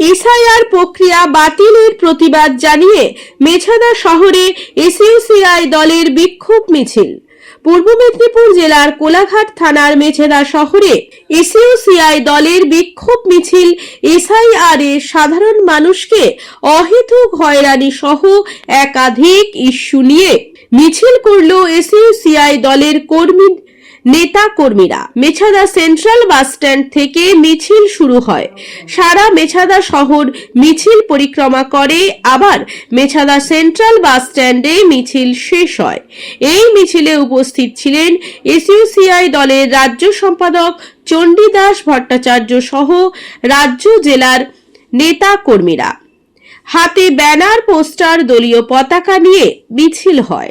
SIR প্রক্রিয়া বাতিলের প্রতিবাদ জানিয়ে মেছাদা শহরে এসইউসিআই দলের বিক্ষোভ মিছিল। পূর্ব মেদিনীপুর জেলার কোলাঘাট থানার মেছেদা শহরে এসইউসিআই দলের বিক্ষোভ মিছিল এসআইআর এর সাধারণ মানুষকে অহেতুক হয়রানি সহ একাধিক ইস্যু নিয়ে মিছিল করল এসইউসিআই দলের কর্মী নেতা কর্মীরা মেছাদা সেন্ট্রাল বাস স্ট্যান্ড থেকে মিছিল শুরু হয়। সারা মেছাদা শহর মিছিল পরিক্রমা করে। আবার মেছাদা সেন্ট্রাল বাস স্ট্যান্ডে মিছিল শেষ হয়। এই মিছিলে উপস্থিত ছিলেন এসইউসিআই দলের রাজ্য সম্পাদক চণ্ডীদাস ভট্টাচার্য সহ রাজ্য জেলার নেতা কর্মীরা হাতে ব্যানার, পোস্টার, দলীয় পতাকা নিয়ে মিছিল হয়।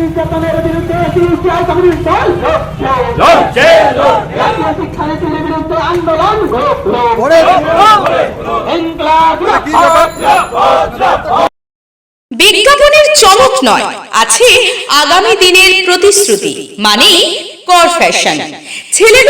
নির্যাতনের বিরুদ্ধে সিপিআই কমিউনিস্ট দল লড়ছে। বিরুদ্ধে আন্দোলন বিজ্ঞাপনের চমক নয় আছে আগামী দিনের প্রতিশ্রুতি মানে কর ফ্যাশন ছেলেদের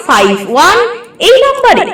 five one এই নম্বরে।